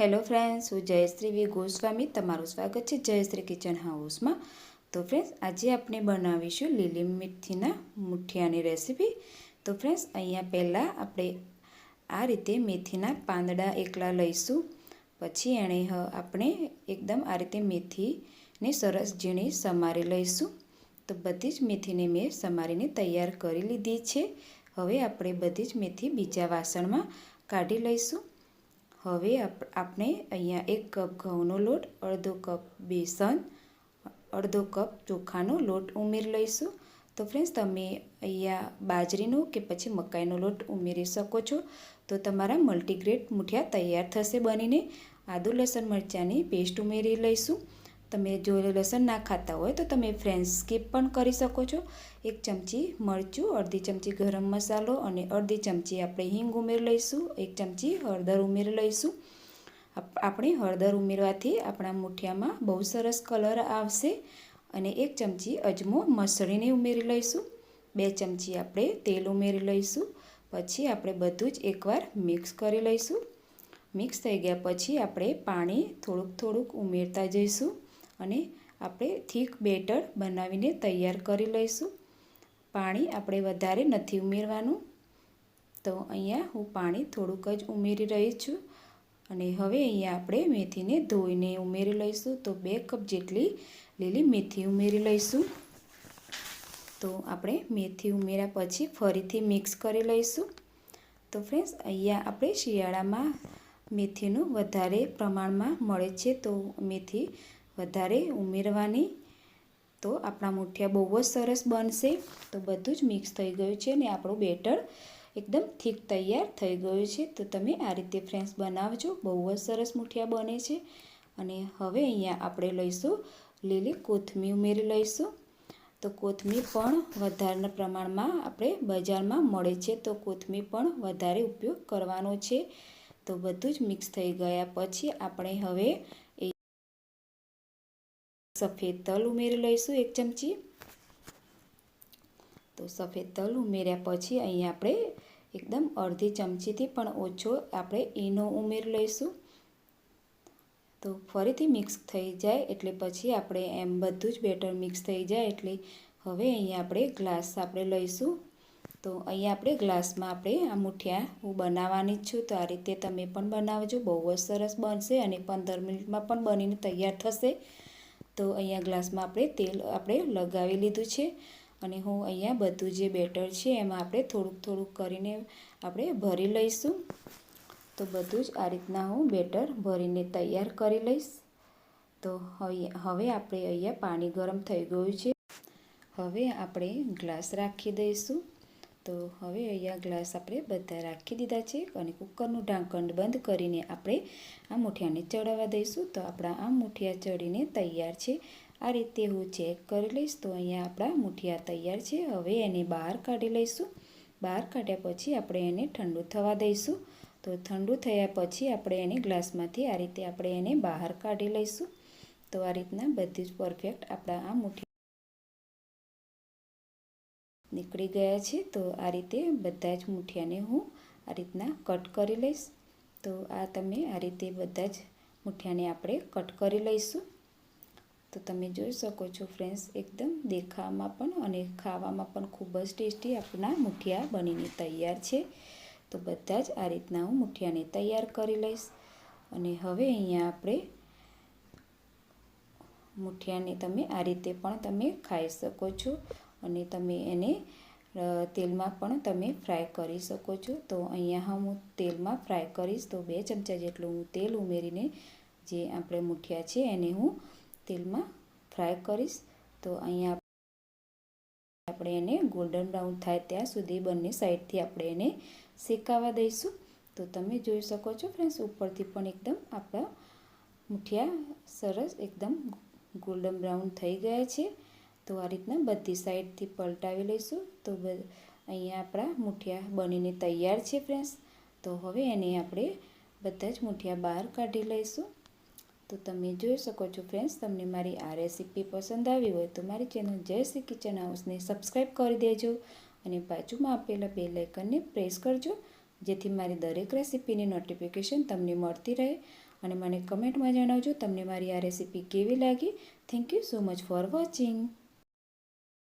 Hello friends, હું જયશ્રી વી. ગોસ્વામી. તમારું સ્વાગત છે જયશ્રી કિચન હાઉસમાં. તો ફ્રેન્ડ્સ, આજે આપણે બનાવીશું લીલી મેથીના મુઠિયાની રેસીપી. તો ફ્રેન્ડ્સ, અહીંયા પહેલાં આપણે આ રીતે મેથીના પાંદડા એકલા લઈશું. પછી એણે આપણે એકદમ આ રીતે મેથીને સરસ ઝીણી સમારી લઈશું. તો બધી જ મેથીને મેં સમારીને તૈયાર કરી લીધી છે. હવે આપણે બધી જ મેથી બીજા વાસણમાં કાઢી લઈશું. હવે આપણે અહીંયા એક કપ ઘઉંનો લોટ, અડધો કપ બેસન, અડધો કપ ચોખાનો લોટ ઉમેરી લઈશું. તો ફ્રેન્ડ્સ તમે અહીંયા બાજરીનો કે પછી મકાઈનો લોટ ઉમેરી શકો છો. તો તમારા મલ્ટીગ્રેટ મુઠિયા તૈયાર થશે બનીને. આદુ, લસણ, મરચાંની પેસ્ટ ઉમેરી લઈશું. તમે જો લસણ ના ખાતા હોય તો તમે ફ્રેન્ચ સ્કીપ પણ કરી શકો છો. એક ચમચી મરચું, અડધી ચમચી ગરમ મસાલો અને અડધી ચમચી આપણે હિંગ ઉમેરી લઈશું, એક ચમચી હળદર ઉમેરી લઈશું. આપણે હળદર ઉમેરવાથી આપણા મૂઠિયામાં બહુ સરસ કલર આવશે અને એક ચમચી અજમો મસળીને ઉમેરી લઈશું. બે ચમચી આપણે તેલ ઉમેરી લઈશું, પછી આપણે બધું જ એકવાર મિક્સ કરી લઈશું. મિક્સ થઈ ગયા પછી આપણે પાણી થોડુંક થોડુંક ઉમેરતા જઈશું. અને આપણે થીક બેટર બનાવીને તૈયાર કરી લઈશું. પાણી આપણે વધારે નથી ઉમેરવાનું. તો અહીંયા હું પાણી થોડુંક જ ઉમેરી રહી છું. અને હવે અહીંયા આપણે મેથીને ધોઈને ઉમેરી લઈશું. તો બે કપ જેટલી લીલી મેથી ઉમેરી લઈશું. તો આપણે મેથી ઉમેર્યા પછી ફરીથી મિક્સ કરી લઈશું. તો ફ્રેન્ડ્સ, અહીંયા આપણે શિયાળામાં મેથીનું વધારે પ્રમાણમાં મળે છે. તો મેથી વધારે ઉમેરવાની. તો આપણા મુઠિયા બહુ જ સરસ બનશે. તો બધું જ મિક્સ થઈ ગયું છે અને આપણું બેટર એકદમ થીક તૈયાર થઈ ગયું છે. તો તમે આ રીતે ફ્રેન્ડ્સ બનાવજો. બહુ જ સરસ મુઠિયા બને છે. અને હવે અહીંયા આપણે લઈશું લીલી કોથમીર ઉમેરી લઈશું. તો કોથમીર પણ વધારાના પ્રમાણમાં આપણે બજારમાં મળે છે. તો કોથમીર પણ વધારે ઉપયોગ કરવાનો છે. તો બધું જ મિક્સ થઈ ગયા. પછી આપણે હવે સફેદ તલ ઉમેરી લઈશું એક ચમચી તો સફેદ તલ ઉમેર્યા પછી અહીં આપણે એકદમ અડધી ચમચીથી પણ ઓછો આપણે ઈનો ઉમેરી લઈશું તો ફરીથી મિક્સ થઈ જાય એટલે પછી આપણે એમ બધું જ બેટર મિક્સ થઈ જાય એટલે હવે અહીંયા આપણે ગ્લાસ આપણે લઈશું। તો અહીંયા આપણે ગ્લાસમાં આપણે આ મુઠિયા હું બનાવવાની જ છું, તો આ રીતે તમે પણ બનાવજો, બહુ જ સરસ બનશે અને પંદર મિનિટમાં પણ બનીને તૈયાર થશે। તો અહીંયા ગ્લાસમાં આપણે તેલ આપણે લગાવી લીધું છે અને હું અહીંયા બધું જે બેટર છે એમાં આપણે થોડુંક થોડુંક કરીને આપણે ભરી લઈશું. તો બધું જ આ રીતના હું બેટર ભરીને તૈયાર કરી લઈશ. તો હવે હવે આપણે અહીંયા પાણી ગરમ થઈ ગયું છે. હવે આપણે ગ્લાસ રાખી દઈશું. તો હવે અહીંયા ગ્લાસ આપણે બધા રાખી દીધા છે અને કુકરનું ઢાંકણ બંધ કરીને આપણે આ મૂઠિયાને ચડાવવા દઈશું. તો આપણા આ મૂઠિયા ચડીને તૈયાર છે. આ રીતે હું ચેક કરી લઈશ તો અહીંયા આપણા મૂઠિયા તૈયાર છે. હવે એને બહાર કાઢી લઈશું. બહાર કાઢ્યા પછી આપણે એને ઠંડુ થવા દઈશું. તો ઠંડુ થયા પછી આપણે એને ગ્લાસમાંથી આ રીતે આપણે એને બહાર કાઢી લઈશું. તો આ રીતના બધી જ પરફેક્ટ આપણા આ મુઠિયા નીકળી ગયા છે, તો આ રીતે બધા જ મૂઠિયાને હું આ રીતના કટ કરી લઈશ. તો આ તમે આ રીતે બધા જ મૂઠિયાને આપણે કટ કરી લઈશું. તો તમે જોઈ શકો છો ફ્રેન્ડ્સ, એકદમ દેખાવામાં પણ અને ખાવામાં પણ ખૂબ જ ટેસ્ટી આપણા મૂઠિયા બનીને તૈયાર છે. તો બધા જ આ રીતના હું મૂઠિયાને તૈયાર કરી લઈશ. અને હવે અહીંયા આપણે મૂઠિયાને તમે આ રીતે પણ તમે ખાઈ શકો છો. અને તમે એને તેલમાં પણ તમે ફ્રાય કરી શકો છો. તો અહીંયા હું તેલમાં ફ્રાય કરીશ. તો બે ચમચા જેટલું હું તેલ ઉમેરીને જે આપણે મૂઠિયા છે એને હું તેલમાં ફ્રાય કરીશ. તો અહીંયા આપણે એને ગોલ્ડન બ્રાઉન થાય ત્યાં સુધી બંને સાઈડથી આપણે એને શેકાવા દઈશું. તો તમે જોઈ શકો છો ફ્રેન્ડ્સ, ઉપરથી પણ એકદમ આપણા મૂઠિયા સરસ એકદમ ગોલ્ડન બ્રાઉન થઈ ગયા છે. તો આ રીતના બધી સાઈડથી પલટાવી લઈશું. તો અહીંયા આપણા મુઠિયા બનીને તૈયાર છે ફ્રેન્ડ્સ. તો હવે એને આપણે બધા જ મુઠિયા બહાર કાઢી લઈશું. તો તમે જોઈ શકો છો ફ્રેન્ડ્સ, તમને મારી આ રેસીપી પસંદ આવી હોય તો મારી ચેનલ જય શ્રી કિચન હાઉસને સબસ્ક્રાઈબ કરી દેજો અને બાજુમાં આપેલા બે લાઇકનને પ્રેસ કરજો, જેથી મારી દરેક રેસીપીની નોટિફિકેશન તમને મળતી રહે. અને મને કમેન્ટમાં જણાવજો તમને મારી આ રેસીપી કેવી લાગી. Thank you so much for watching.